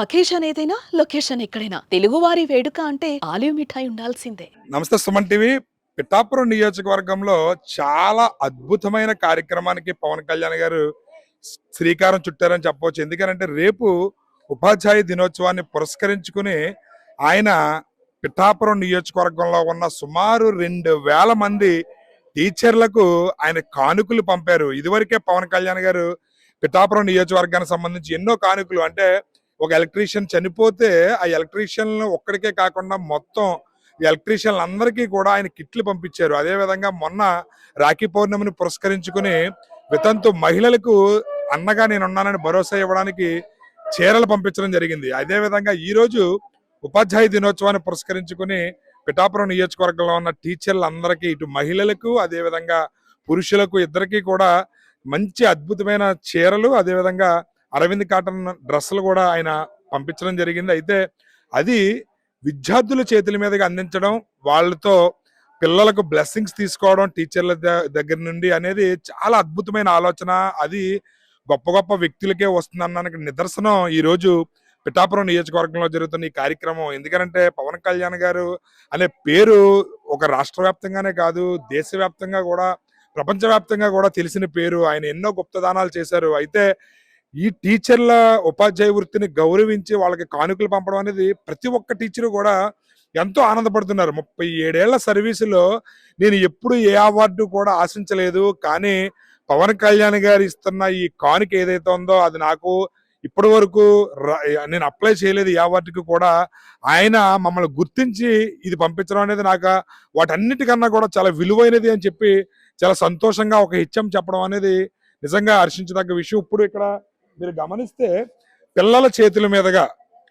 Occasion ఏదైనా location ఎక్కడైనా. తెలుగువారి వేడుక అంటే ఆలివ్ మిఠాయి ఉండాల్సిందే. నమస్తే సుమన్ టీవీ. పిఠాపురం నియోజకవర్గంలో చాలా అద్భుతమైన కార్యక్రమానికి పవన్ కళ్యాణ్ గారు శ్రీకారం చుట్టారని చెప్పవచ్చు. ఎందుకంటే రేపు ఉపాధ్యాయ దినోత్సవాన్ని పురస్కరించుకుని ఆయన పిఠాపురం నియోజకవర్గంలో ఉన్న సుమారు రెండు వేల మంది టీచర్లకు ఆయన కానుకలు పంపారు. ఇదివరకే పవన్ కళ్యాణ్ గారు పిఠాపురం నియోజకవర్గానికి సంబంధించి ఎన్నో కానుకలు. అంటే ఒక ఎలక్ట్రీషియన్ చనిపోతే ఆ ఎలక్ట్రీషియన్ ఒక్కడికే కాకుండా మొత్తం ఎలక్ట్రీషియన్లు అందరికీ కూడా ఆయన కిట్లు పంపించారు. అదే విధంగా మొన్న రాఖీ పౌర్ణమిని పురస్కరించుకుని వితంతు మహిళలకు అన్నగా నేను ఉన్నానని భరోసా ఇవ్వడానికి చీరలు పంపించడం జరిగింది. అదే విధంగా ఈ రోజు ఉపాధ్యాయ దినోత్సవాన్ని పురస్కరించుకుని పిఠాపురం నియోజకవర్గంలో ఉన్న టీచర్లందరికీ ఇటు మహిళలకు అదే విధంగా పురుషులకు ఇద్దరికీ కూడా మంచి అద్భుతమైన చీరలు అదే విధంగా అరవింద్ కాటన్ డ్రెస్సులు కూడా ఆయన పంపించడం జరిగింది. అయితే అది విద్యార్థుల చేతుల మీదుగా అందించడం వాళ్ళతో పిల్లలకు బ్లెస్సింగ్స్ తీసుకోవడం టీచర్ల దగ్గర నుండి అనేది చాలా అద్భుతమైన ఆలోచన. అది గొప్ప గొప్ప వ్యక్తులకే వస్తుందన్నానికి నిదర్శనం ఈ రోజు పిఠాపురం నియోజకవర్గంలో జరుగుతున్న ఈ కార్యక్రమం. ఎందుకంటే పవన్ కళ్యాణ్ గారు అనే పేరు ఒక రాష్ట్ర వ్యాప్తంగానే కాదు దేశవ్యాప్తంగా కూడా ప్రపంచవ్యాప్తంగా కూడా తెలిసిన పేరు. ఆయన ఎన్నో గుప్తదానాలు చేశారు. అయితే ఈ టీచర్ల ఉపాధ్యాయ వృత్తిని గౌరవించి వాళ్ళకి కానుకలు పంపడం అనేది ప్రతి ఒక్క టీచరు కూడా ఎంతో ఆనందపడుతున్నారు. ముప్పై ఏడేళ్ళ సర్వీసులో నేను ఎప్పుడు ఏ అవార్డు కూడా ఆశించలేదు. కానీ పవన్ కళ్యాణ్ గారు ఇస్తున్న ఈ కానుక ఏదైతే ఉందో అది నాకు ఇప్పటి వరకు నేను అప్లై చేయలేదు ఈ అవార్డుకి కూడా. ఆయన మమ్మల్ని గుర్తించి ఇది పంపించడం అనేది నాకు వాటన్నిటికన్నా కూడా చాలా విలువైనది అని చెప్పి చాలా సంతోషంగా ఒక హెచ్చం చెప్పడం అనేది నిజంగా హర్షించదగ్గ విషయం. ఇప్పుడు ఇక్కడ మీరు గమనిస్తే పిల్లల చేతుల మీదుగా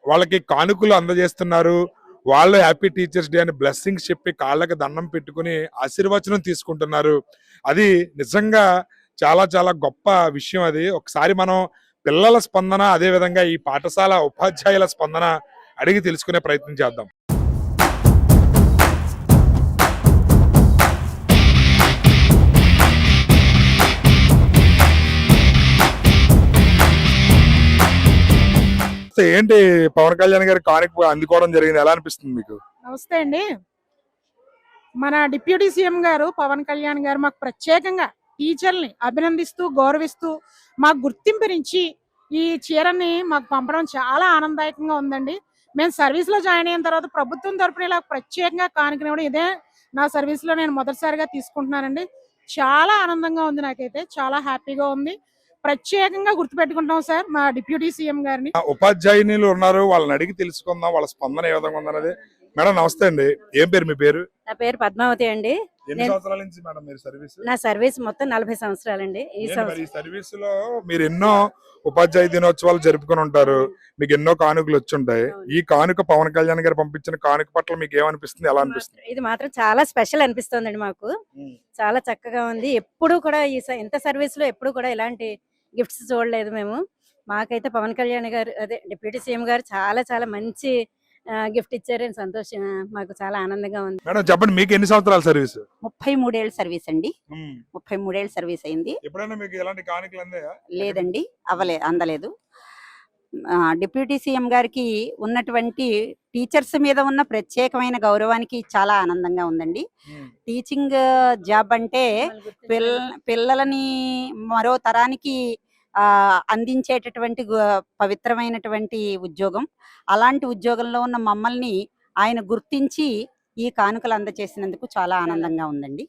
వాళ్ళకి కానుకలు అందజేస్తున్నారు. వాళ్ళు హ్యాపీ టీచర్స్ డే అని బ్లెస్సింగ్స్ చెప్పి కాళ్ళకి దండం పెట్టుకుని ఆశీర్వచనం తీసుకుంటున్నారు. అది నిజంగా చాలా చాలా గొప్ప విషయం అది. ఒకసారి మనం పిల్లల స్పందన అదే విధంగా ఈ పాఠశాల ఉపాధ్యాయుల స్పందన అడిగి తెలుసుకునే ప్రయత్నం చేద్దాం. ఏంటి పవన్ కళ్యాణ్ గారి కానుక అందుకోవడం జరిగింది? ఎలా అనిపిస్తుంది మీకు? నమస్తే అండి. మన డిప్యూటీ సీఎం గారు పవన్ కళ్యాణ్ గారు మాకు ప్రత్యేకంగా టీచర్ని అభినందిస్తూ గౌరవిస్తూ మాకు గుర్తింపునిచ్చి ఈ చీరని మాకు పంపడం చాలా ఆనందదాయకంగా ఉందండి. మేము సర్వీస్లో జాయిన్ అయిన తర్వాత ప్రభుత్వం తరపున ఇలా ప్రత్యేకంగా కానుకనివ్వడం ఇదే నా సర్వీస్లో నేను మొదటిసారిగా తీసుకుంటున్నానండి. చాలా ఆనందంగా ఉంది నాకైతే. చాలా హ్యాపీగా ఉంది. ప్రత్యేకంగా గుర్తుపెట్టుకుంటాం సార్ మా డిప్యూటీ సీఎం గారిని. ఉపాధ్యాయునిలు ఉన్నారు వాళ్ళని అడిగి తెలుసుకుందాం వాళ్ళ స్పందన ఏ విధంగా ఉందన్నది. మేడం నమస్తే అండి. ఏం పేరు మీ పేరు? నా పేరు పద్మావతి అండి. ఎన్ని సంవత్సరాల నుంచి మేడం మీరు సర్వీస్? నా సర్వీస్ మొత్తం నలభై సంవత్సరాలండి. ఈ ఏంటి మరి సంవత్సరం ఈ సర్వీస్లో మీరు ఎన్నో ఉపాధ్యాయ దినోత్సవాలు జరుపుకొని ఉంటారు. మీకు ఎన్నో కానుకలు వచ్చి ఉంటాయి అవును. ఈ కానుక పవన్ కళ్యాణ్ గారు పంపించిన కానుక పట్ల మీకు ఏమనిపిస్తుంది? ఎలా అనిపిస్తుంది? ఇది మాత్రం చాలా స్పెషల్ అనిపిస్తోందండి మాకు. చాలా చక్కగా ఉంది. ఎప్పుడు కూడా ఈ స- ఇంత సర్వీస్లో ఎప్పుడు కూడా ఇలాంటి గిఫ్ట్స్ చూడలేదు మేము. మాకైతే పవన్ కళ్యాణ్ గారు అదే డిప్యూటీ సీఎం గారు చాలా చాలా మంచి గిఫ్ట్ ఇచ్చారని సంతోషం మాకు చాలా ఆనందంగా ఉంది. మేడం చెప్పండి మీకు ఎన్ని సంవత్సరాల సర్వీస్ ముప్పై మూడేళ్ళ సర్వీస్ అండి. ముప్పై మూడేళ్ళ సర్వీస్ అయింది. ఎప్పుడైనా మీకు ఎలాంటి కానుకలు అందాయా? లేదండి అవ్వలే అందలేదు. డిప్యూటీ సీఎం గారికి ఉన్నటువంటి టీచర్స్ మీద ఉన్న ప్రత్యేకమైన గౌరవానికి చాలా ఆనందంగా ఉందండి. టీచింగ్ జాబ్ అంటే పిల్ల పిల్లలని మరో తరానికి ఆ, అందించేటటువంటి పవిత్రమైనటువంటి ఉద్యోగం. అలాంటి ఉద్యోగంలో ఉన్న మమ్మల్ని ఆయన గుర్తించి ఈ కానుకలు అందజేసినందుకు చాలా ఆనందంగా ఉందండి.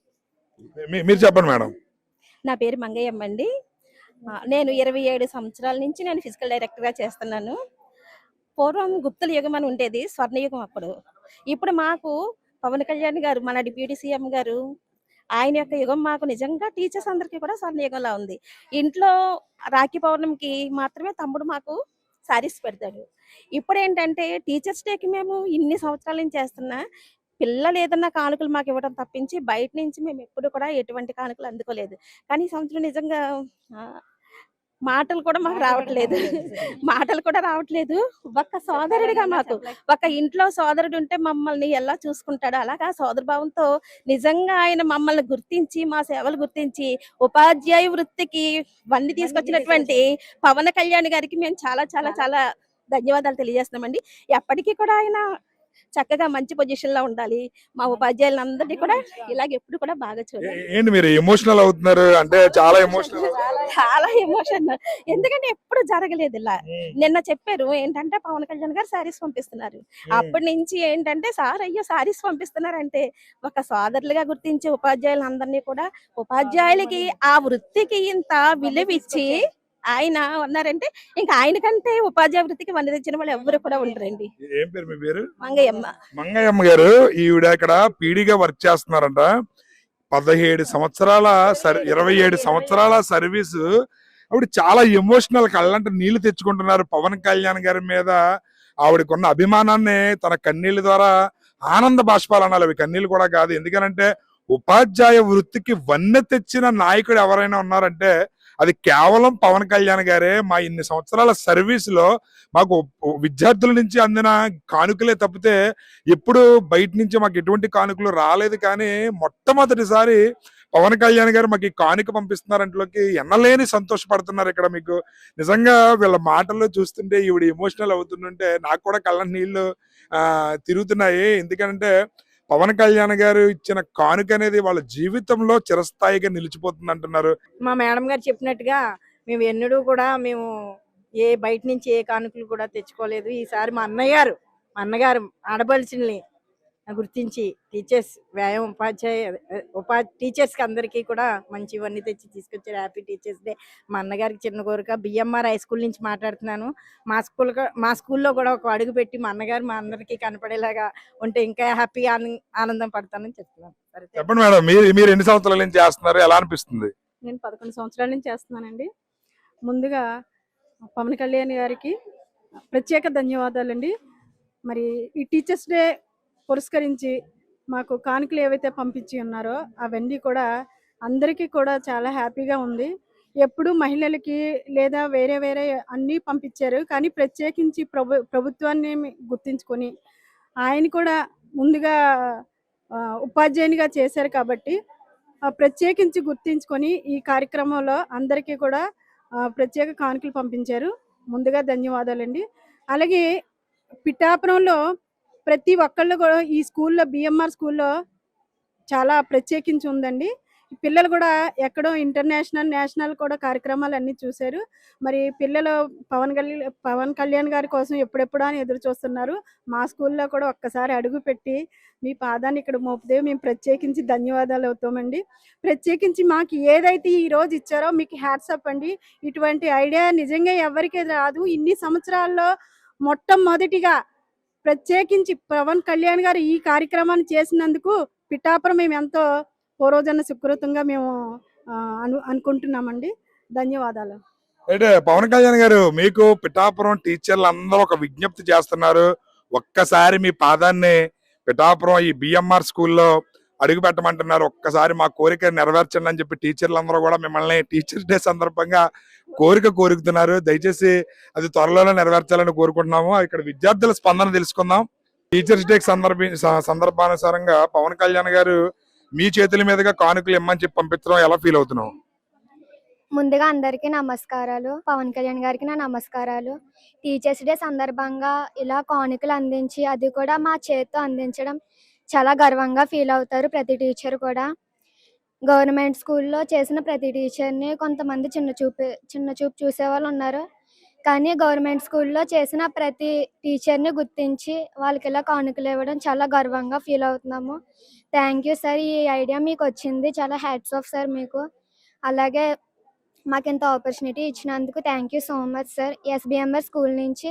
మీరు చెప్పండి మేడం. నా పేరు మంగయ్యమ్మ అండి. నేను ఇరవై ఏడు సంవత్సరాల నుంచి నేను ఫిజికల్ డైరెక్టర్గా చేస్తున్నాను. పూర్వం గుప్తుల యుగం అని ఉండేది స్వర్ణయుగం అప్పుడు. ఇప్పుడు మాకు పవన్ కళ్యాణ్ గారు మన డిప్యూటీ సీఎం గారు ఆయన యొక్క యుగం మాకు నిజంగా టీచర్స్ అందరికీ కూడా స్వర్ణయుగంలా ఉంది. ఇంట్లో రాఖీ పౌర్ణమికి మాత్రమే తమ్ముడు మాకు సారీస్ పెడతాడు. ఇప్పుడు ఏంటంటే టీచర్స్ డేకి మేము ఇన్ని సంవత్సరాల నుంచి చేస్తున్నా పిల్లలు ఏదన్నా కానుకలు మాకు ఇవ్వడం తప్పించి బయట నుంచి మేము ఎప్పుడు కూడా ఎటువంటి కానుకలు అందుకోలేదు. కానీ ఈ సంవత్సరం నిజంగా మాటలు కూడా మాకు రావట్లేదు. మాటలు కూడా రావట్లేదు. ఒక్క సోదరుడిగా మాకు ఒక ఇంట్లో సోదరుడు ఉంటే మమ్మల్ని ఎలా చూసుకుంటాడో అలాగా సోదర భావంతో నిజంగా ఆయన మమ్మల్ని గుర్తించి మా సేవలు గుర్తించి ఉపాధ్యాయ వృత్తికి వన్ని తీసుకొచ్చినటువంటి పవన్ కళ్యాణ్ గారికి మేము చాలా చాలా. చాలా ధన్యవాదాలు తెలియజేస్తున్నామండి. ఎప్పటికీ కూడా ఆయన చక్కగా మంచి పొజిషన్లో ఉండాలి. మా ఉపాధ్యాయులందరినీ కూడా ఇలాగ ఎప్పుడు కూడా బాగా చూడాలి. ఏంటి మీరు ఎమోషనల్ అవుతున్నారు? అంటే చాలా ఎమోషనల్ చాలా ఎమోషన్ ఎందుకంటే ఎప్పుడు జరగలేదు ఇలా. నిన్న చెప్పారు ఏంటంటే పవన్ కళ్యాణ్ గారు శారీస్ పంపిస్తున్నారు. అప్పటి నుంచి ఏంటంటే సార్ అయ్యో శారీస్ పంపిస్తున్నారంటే. ఒక సోదరులుగా గుర్తించే ఉపాధ్యాయులందరినీ కూడా ఉపాధ్యాయులకి ఆ వృత్తికి ఇంత విలువ ఇచ్చి ఆయన ఉన్నారంటే ఇంకా ఆయన కంటే ఉపాధ్యాయ వృత్తికి వంద తెచ్చిన వాళ్ళు ఎవరు కూడా ఉండరండి. ఏం పేరు మీ పేరు? మంగయ్యమ్మ. మంగయ్యమ్మ గారు ఈవిడ ఇక్కడ పీడిగా వర్క్ చేస్తున్నారంట. పదిహేడు సంవత్సరాల సర్ ఇరవై ఏడు సంవత్సరాల సర్వీసు. ఆవిడ చాలా ఎమోషనల్ కళ్ళంటే నీళ్ళు తెచ్చుకుంటున్నారు పవన్ కళ్యాణ్ గారి మీద. ఆవిడకున్న అభిమానాన్ని తన కన్నీళ్ళ ద్వారా ఆనంద బాష్పాలు అనాలి అవి కన్నీళ్ళు కూడా కాదు. ఎందుకనంటే ఉపాధ్యాయ వృత్తికి వన్నె తెచ్చిన నాయకుడు ఎవరైనా ఉన్నారంటే అది కేవలం పవన్ కళ్యాణ్ గారే. మా ఇన్ని సంవత్సరాల సర్వీస్లో మాకు విద్యార్థుల నుంచి అందిన కానుకలే తప్పితే ఎప్పుడు బయట నుంచి మాకు ఎటువంటి కానుకలు రాలేదు కానీ మొట్టమొదటిసారి పవన్ కళ్యాణ్ గారు మాకు ఈ కానుక పంపిస్తున్నారంటలోకి ఎన్నలేని సంతోషపడుతున్నారు ఇక్కడ మీకు. నిజంగా వీళ్ళ మాటల్లో చూస్తుంటే ఈవిడ ఎమోషనల్ అవుతుంటే నాకు కూడా కళ్ళ నీళ్ళు తిరుగుతున్నాయి. ఎందుకంటే పవన్ కళ్యాణ్ గారు ఇచ్చిన కానుక అనేది వాళ్ళ జీవితంలో చిరస్థాయిగా నిలిచిపోతుంది అంటున్నారు మా మేడం గారు చెప్పినట్టుగా మేము ఎన్నడూ కూడా మేము ఏ బయట నుంచి ఏ కానుకలు కూడా తెచ్చుకోలేదు. ఈసారి మా అన్నయ్య గారు మా అన్నగారు ఆడపడుచుల్ని గుర్తించి టీచర్స్ వ్యాయామ ఉపాధ్యాయ ఉపా టీచర్స్కి అందరికీ కూడా మంచి ఇవన్నీ తెచ్చి తీసుకొచ్చారు. Happy teachers day. మా అన్నగారికి చిన్న కోరిక బిఎంఆర్ హై స్కూల్ నుంచి మాట్లాడుతున్నాను. మా స్కూల్ మా స్కూల్లో కూడా ఒక అడుగు పెట్టి మా అన్నగారు మా అందరికీ కనపడేలాగా ఉంటే ఇంకా హ్యాపీ ఆనందం పడతానని చెప్తున్నాను. సరే చెప్పండి మేడం మీరు మీరు ఎన్ని సంవత్సరాల నుంచి చేస్తున్నారు? ఎలా అనిపిస్తుంది? నేను పదకొండు సంవత్సరాల నుంచి చేస్తున్నానండి. ముందుగా పవన్ కళ్యాణ్ గారికి ప్రత్యేక ధన్యవాదాలండి. మరి ఈ టీచర్స్ డే పురస్కరించి మాకు కానుకలు ఏవైతే పంపించి ఉన్నారో అవన్నీ కూడా అందరికీ కూడా చాలా హ్యాపీగా ఉంది. ఎప్పుడు మహిళలకి లేదా వేరే వేరే అన్నీ పంపించారు. కానీ ప్రత్యేకించి ప్రభు ప్రభుత్వాన్ని గుర్తించుకొని ఆయన కూడా ముందుగా ఉపాధ్యాయునిగా చేశారు కాబట్టి ప్రత్యేకించి గుర్తించుకొని ఈ కార్యక్రమంలో అందరికీ కూడా ప్రత్యేక కానుకలు పంపించారు. ముందుగా ధన్యవాదాలండి. అలాగే పిఠాపురంలో ప్రతి ఒక్కళ్ళు కూడా ఈ స్కూల్లో బిఎంఆర్ స్కూల్లో చాలా ప్రత్యేకించి ఉందండి. పిల్లలు కూడా ఎక్కడో ఇంటర్నేషనల్ నేషనల్ కూడా కార్యక్రమాలు అన్నీ చూశారు. మరి పిల్లలు పవన్ కళ్యాణ్ పవన్ కళ్యాణ్ గారి కోసం ఎప్పుడెప్పుడు అని ఎదురు చూస్తున్నారు. మా స్కూల్లో కూడా ఒక్కసారి అడుగు పెట్టి మీ పాదాన్ని ఇక్కడ మోపితే మేము ప్రత్యేకించి ధన్యవాదాలు అవుతామండి. ప్రత్యేకించి మాకు ఏదైతే ఈ రోజు ఇచ్చారో మీకు హ్యాట్సప్ అండి. ఇటువంటి ఐడియా నిజంగా ఎవరికీ రాదు. ఇన్ని సంవత్సరాల్లో మొట్టమొదటిగా ప్రత్యేకించి పవన్ కళ్యాణ్ గారు ఈ కార్యక్రమాన్ని చేసినందుకు పిఠాపురం మేము ఎంతో పూర్వజన సుకృతంగా మేము అను అనుకుంటున్నామండి. ధన్యవాదాలు. అయితే పవన్ కళ్యాణ్ గారు మీకు పిఠాపురం టీచర్లు అందరూ ఒక విజ్ఞప్తి చేస్తున్నారు. ఒక్కసారి మీ పాదాన్ని పిఠాపురం ఈ బిఎంఆర్ స్కూల్లో అడుగు పెట్టమంటున్నారు. ఒక్కసారి మా కోరిక నెరవేర్చండి అని చెప్పి టీచర్లు అందరూ కూడా మిమ్మల్ని టీచర్స్ డే సందర్భంగా కోరిక కోరుకుతున్నారు. దయచేసి అది త్వరలోనే నెరవేర్చాలని కోరుకుంటున్నాము. ఇక్కడ విద్యార్థుల స్పందన తెలుసుకుందాం. టీచర్స్ డే సందర్భ స- సందర్భానుసారంగా పవన్ కళ్యాణ్ గారు మీ చేతుల మీదుగా కానుకలు ఇమ్మని చెప్పి పంపించడం ఎలా ఫీల్ అవుతున్నావు? ముందుగా అందరికీ నమస్కారాలు. పవన్ కళ్యాణ్ గారికి నా నమస్కారాలు. టీచర్స్ డే సందర్భంగా ఇలా కానుకలు అందించి అది కూడా మా చేతితో అందించడం చాలా గర్వంగా ఫీల్ అవుతారు ప్రతి టీచర్ కూడా. గవర్నమెంట్ స్కూల్లో చేసిన ప్రతి టీచర్ని కొంతమంది చిన్న చూపు చిన్న చూపు చూసే వాళ్ళు ఉన్నారు. కానీ గవర్నమెంట్ స్కూల్లో చేసిన ప్రతి టీచర్ని గుర్తించి వాళ్ళకి ఇలా కానుకలు ఇవ్వడం చాలా గర్వంగా ఫీల్ అవుతున్నాము. Thank you sir. ఈ ఐడియా మీకు వచ్చింది. చాలా హ్యాట్స్ ఆఫ్ సార్ మీకు. అలాగే మాకు ఇంత ఆపర్చునిటీ ఇచ్చినందుకు thank you so much sir. SBMR school నుంచి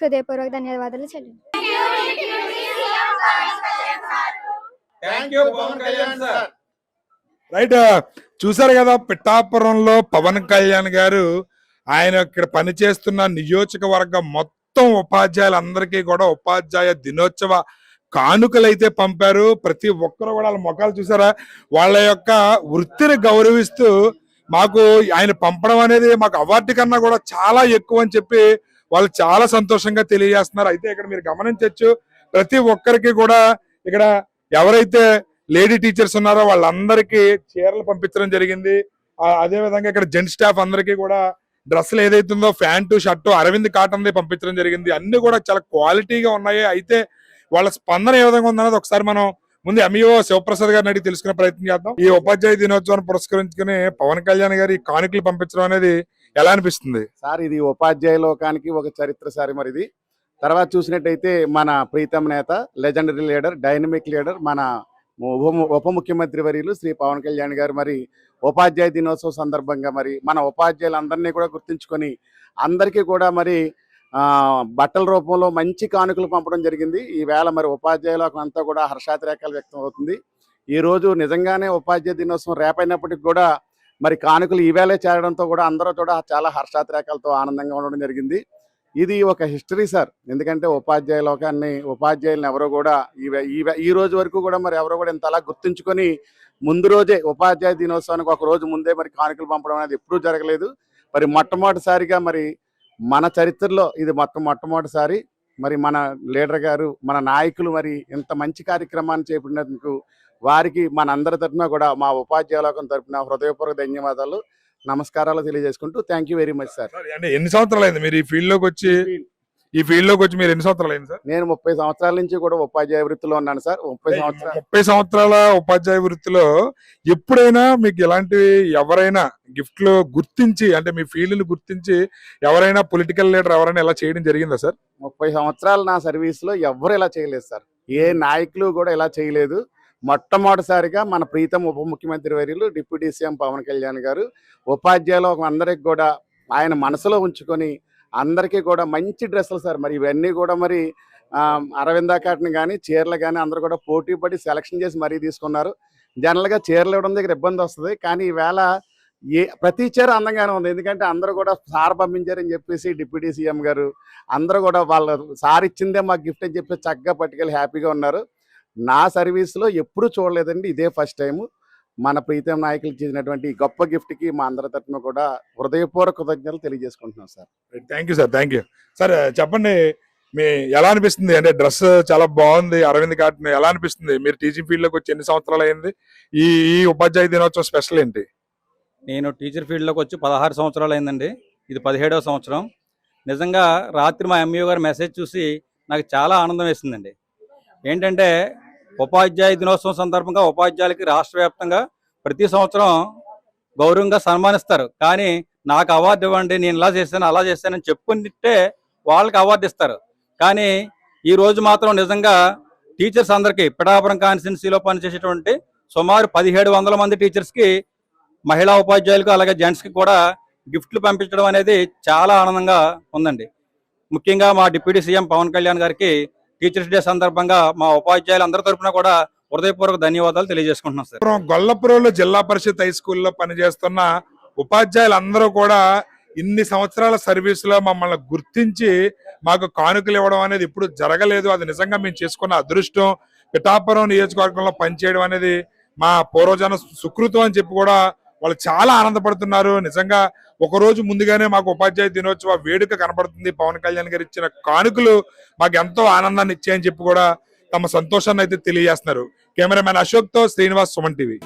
హృదయపూర్వక ధన్యవాదాలు చెల్లి రైట్ చూసారు కదా పిఠాపురంలో పవన్ కళ్యాణ్ గారు ఆయన ఇక్కడ పనిచేస్తున్న నియోజకవర్గం మొత్తం ఉపాధ్యాయులందరికీ కూడా ఉపాధ్యాయ దినోత్సవ కానుకలు అయితే పంపారు. ప్రతి ఒక్కరు కూడా వాళ్ళ ముఖాలు చూసారా వాళ్ళ యొక్క వృత్తిని గౌరవిస్తూ మాకు ఆయన పంపడం అనేది మాకు అవార్డు కన్నా కూడా చాలా ఎక్కువ అని చెప్పి వాళ్ళు చాలా సంతోషంగా తెలియజేస్తున్నారు. అయితే ఇక్కడ మీరు గమనించవచ్చు ప్రతి ఒక్కరికి కూడా ఇక్కడ ఎవరైతే లేడీ టీచర్స్ ఉన్నారో? వాళ్ళందరికీ చీరలు పంపించడం జరిగింది. ఆ, అదే విధంగా ఇక్కడ జెంట్ స్టాఫ్ అందరికీ కూడా డ్రెస్సులు ఏదైతుందో ప్యాంటు షర్టు అరవింద్ కాటన్ పంపించడం జరిగింది. అన్ని కూడా చాలా క్వాలిటీగా ఉన్నాయి. అయితే వాళ్ళ స్పందన ఏ విధంగా ఉందన్నది ఒకసారి మనం ముందు ఎంఈఓ శివప్రసాద్ గారిని అడిగి తెలుసుకునే ప్రయత్నం చేద్దాం. ఈ ఉపాధ్యాయ దినోత్సవాన్ని పురస్కరించుకుని పవన్ కళ్యాణ్ గారి కానుకలు పంపించడం అనేది ఎలా అనిపిస్తుంది? సార్ ఇది ఉపాధ్యాయ లోకానికి ఒక చరిత్ర సార్ మరి ఇది. తర్వాత చూసినట్టయితే మన ప్రీతం నేత లెజెండరీ లీడర్ డైనమిక్ లీడర్ మన ఉప ఉప ముఖ్యమంత్రి వర్యులు శ్రీ పవన్ కళ్యాణ్ గారు మరి ఉపాధ్యాయ దినోత్సవం సందర్భంగా మరి మన ఉపాధ్యాయులందరినీ కూడా గుర్తుంచుకొని అందరికీ కూడా మరి బట్టల రూపంలో మంచి కానుకలు పంపడం జరిగింది. ఈ వేళ మరి ఉపాధ్యాయులకు అంతా కూడా హర్షాతిరేకాలు వ్యక్తం అవుతుంది. ఈ రోజు నిజంగానే ఉపాధ్యాయ దినోత్సవం రేపైనప్పటికి కూడా మరి కానుకలు ఈవేళ చేరడంతో కూడా అందరూ కూడా చాలా హర్షాతిరేకాలతో ఆనందంగా ఉండడం జరిగింది. ఇది ఒక హిస్టరీ సార్. ఎందుకంటే ఉపాధ్యాయ లోకాన్ని ఉపాధ్యాయులను ఎవరో కూడా ఈ ఈ రోజు వరకు కూడా మరి ఎవరో కూడా ఇంతలా గుర్తుంచుకొని ముందు రోజే ఉపాధ్యాయ దినోత్సవానికి ఒక రోజు ముందే మరి కానుకలు పంపడం అనేది ఎప్పుడూ జరగలేదు. మరి మొట్టమొదటిసారిగా మరి మన చరిత్రలో ఇది మొత్తం మొట్టమొదటిసారి మరి మన లీడర్ గారు మన నాయకులు మరి ఇంత మంచి కార్యక్రమాన్ని చేపట్టినందుకు వారికి మన అందరి తరఫున కూడా మా ఉపాధ్యాయ లోకం తరఫున హృదయపూర్వక ధన్యవాదాలు. నమస్కారాలు తెలియజేసుకుంటూ thank you very much sir అంటే ఎన్ని సంవత్సరాలు అయింది? మీరు ఈ ఫీల్డ్లోకి వచ్చి ఈ ఫీల్డ్లోకి వచ్చి మీరు ఎన్ని సంవత్సరాలు అయింది సార్ నేను ముప్పై సంవత్సరాల నుంచి కూడా ఉపాధ్యాయ వృత్తిలో ఉన్నాను సార్ ముప్పై సంవత్సరాలు. ముప్పై సంవత్సరాల ఉపాధ్యాయ వృత్తిలో ఎప్పుడైనా మీకు ఇలాంటివి ఎవరైనా గిఫ్ట్లు గుర్తించి అంటే మీ ఫీల్డ్ని గుర్తించి ఎవరైనా పొలిటికల్ లీడర్ ఎవరైనా ఇలా చేయడం జరిగిందా సార్ ముప్పై సంవత్సరాలు నా సర్వీస్లో ఎవ్వరు ఇలా చేయలేదు సార్ ఏ నాయకులు కూడా ఇలా చేయలేదు. మొట్టమొదటిసారిగా మన ప్రీతం ఉప ముఖ్యమంత్రి వర్యులు డిప్యూటీ సీఎం పవన్ కళ్యాణ్ గారు ఉపాధ్యాయులు అందరికి కూడా ఆయన మనసులో ఉంచుకొని అందరికీ కూడా మంచి డ్రెస్సులు సార్. మరి ఇవన్నీ కూడా మరి ఆ, అరవింద కాటన్ కానీ చీరలు కానీ అందరూ కూడా పోటీ పడి సెలక్షన్ చేసి మరీ తీసుకున్నారు. జనరల్గా చీరలు ఇవ్వడం దగ్గర ఇబ్బంది వస్తుంది. కానీ ఈవేళ ఏ ప్రతి చీర అందంగానే ఉంది. ఎందుకంటే అందరూ కూడా సార్ పంపించారని చెప్పేసి డిప్యూటీ సీఎం గారు అందరూ కూడా వాళ్ళ సార్ ఇచ్చిందే మాకు గిఫ్ట్ అని చెప్పి చక్కగా పట్టుకెళ్ళి హ్యాపీగా ఉన్నారు. నా సర్వీస్లో ఎప్పుడూ చూడలేదండి. ఇదే ఫస్ట్ టైం మన ప్రీతం నాయకులు చేసినటువంటి ఈ గొప్ప గిఫ్ట్కి మా అందరి తరఫున కూడా హృదయపూర్వక కృతజ్ఞతలు తెలియజేసుకుంటున్నాం sir. Thank you sir thank you sir చెప్పండి మీ ఎలా అనిపిస్తుంది? అంటే డ్రెస్ చాలా బాగుంది అరవింద్ కాటన్ ఎలా అనిపిస్తుంది? మీరు టీచింగ్ ఫీల్డ్లోకి వచ్చి ఎన్ని సంవత్సరాలు అయింది? ఈ ఈ ఉపాధ్యాయ దినోత్సవం స్పెషల్ ఏంటి? నేను టీచర్ ఫీల్డ్లోకి వచ్చి పదహారు సంవత్సరాలు అయిందండి. ఇది పదిహేడవ సంవత్సరం. నిజంగా రాత్రి మా ఎంఈఓ గారి మెసేజ్ చూసి నాకు చాలా ఆనందం వేసిందండి. ఏంటంటే ఉపాధ్యాయ దినోత్సవం సందర్భంగా ఉపాధ్యాయులకి రాష్ట్ర వ్యాప్తంగా ప్రతి సంవత్సరం గౌరవంగా సన్మానిస్తారు. కానీ నాకు అవార్డు ఇవ్వండి నేను ఇలా చేశాను అలా చేశానని చెప్పుకుంటే వాళ్ళకి అవార్డు ఇస్తారు. కానీ ఈ రోజు మాత్రం నిజంగా టీచర్స్ అందరికీ పిఠాపురం కాన్స్టిట్యున్సీలో పనిచేసేటువంటి సుమారు పదిహేడు వందల మంది టీచర్స్కి మహిళా ఉపాధ్యాయులకు అలాగే జెంట్స్కి కూడా గిఫ్ట్లు పంపించడం అనేది చాలా ఆనందంగా ఉందండి. ముఖ్యంగా మా డిప్యూటీ సీఎం పవన్ కళ్యాణ్ గారికి టీచర్స్ డే సందర్భంగా మా ఉపాధ్యాయులు అందరి తరఫున కూడా హృదయపూర్వక ధన్యవాదాలు తెలియజేసుకుంటున్నాం సార్. గొల్లపురంలో జిల్లా పరిషత్ హై స్కూల్లో పనిచేస్తున్న ఉపాధ్యాయులందరూ కూడా ఇన్ని సంవత్సరాల సర్వీస్లో మమ్మల్ని గుర్తించి మాకు కానుకలు ఇవ్వడం అనేది ఇప్పుడు జరగలేదు. అది నిజంగా మేము చేసుకున్న అదృష్టం. పిఠాపురం నియోజకవర్గంలో పనిచేయడం అనేది మా పూర్వజన సుకృతం అని చెప్పి కూడా వాళ్ళు చాలా ఆనందపడుతున్నారు. నిజంగా ఒక రోజు ముందుగానే మాకు ఉపాధ్యాయ దినోత్సవ వేడుక కనబడుతుంది. పవన్ కళ్యాణ్ గారు ఇచ్చిన కానుకలు మాకు ఎంతో ఆనందాన్ని ఇచ్చాయని చెప్పి కూడా తమ సంతోషాన్ని అయితే తెలియజేస్తున్నారు. కెమెరామెన్ అశోక్తో శ్రీనివాస్ సుమన్ టీవీ.